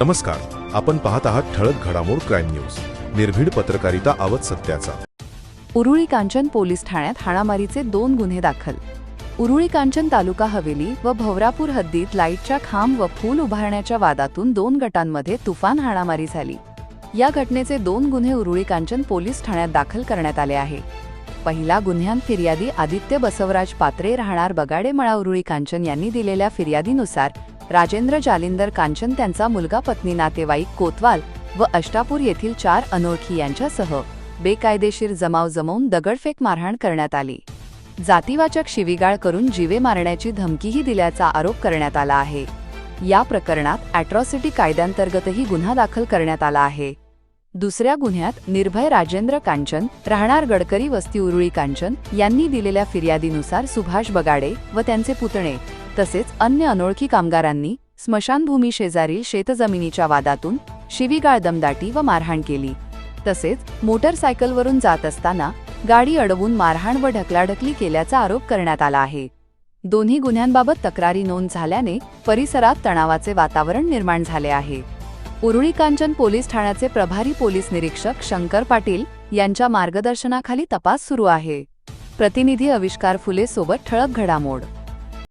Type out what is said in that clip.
नमस्कार. आपण पाहत आहात ठळक घडामोड क्राईम न्यूज. निर्भीड पत्रकारिता आवत सत्याचा. उरुळी कांचन पोलीस ठाण्यात हाणामारीचे दोन गुन्हे दाखल. उरुळी कांचन तालुका हवेली व भवरापूर हद्दीत लाईटच्या खांब व फूल उभारण्याच्या वादातून दोन गटांमध्ये तुफान हाणामारी झाली. या घटनेचे दोन गुन्हे उरुळी कांचन पोलीस ठाण्यात दाखल करण्यात आले आहे. पहिला गुन्ह्यात फिर्यादी आदित्य बसवराज पात्रे राहणार बगाडेमळा उरुळी कांचन यांनी दिलेल्या फिर्यादीनुसार राजेंद्र जालिंदर कांचन त्यांचा मुलगा पत्नी नातेवाईक कोतवाल व अष्टापूर येथील चार अनोळखी यांच्यासह बेकायदेशीर जमाव जमवून दगडफेक मारहाण करण्यात आली. जातीवाचक शिवीगाळ करून जीवे मारण्याची धमकीही दिल्याचा आरोप करण्यात आला आहे. या प्रकरणात अॅट्रॉसिटी कायद्यांतर्गतही गुन्हा दाखल करण्यात आला आहे. दुसऱ्या गुन्ह्यात निर्भय राजेंद्र कांचन राहणार गडकरी वस्ती उरुळी कांचन यांनी दिलेल्या फिर्यादीनुसार सुभाष बगाडे व त्यांचे पुतणे तसेच अन्य अनोळखी कामगारांनी स्मशानभूमी शेजारील शेतजमिनीच्या वादातून शिवीगाळ दमदाटी व मारहाण केली. तसेच मोटरसायकलवरून जात असताना गाडी अडवून मारहाण व ढकलाढकली केल्याचा आरोप करण्यात आला आहे. दोन्ही गुन्ह्यांबाबत तक्रारी नोंद झाल्याने परिसरात तणावाचे वातावरण निर्माण झाले आहे. उरुळी कांचन पोलीस ठाण्याचे प्रभारी पोलीस निरीक्षक शंकर पाटील यांच्या मार्गदर्शनाखाली तपास सुरू आहे. प्रतिनिधी आविष्कार फुले सोबत ठळक घडामोड.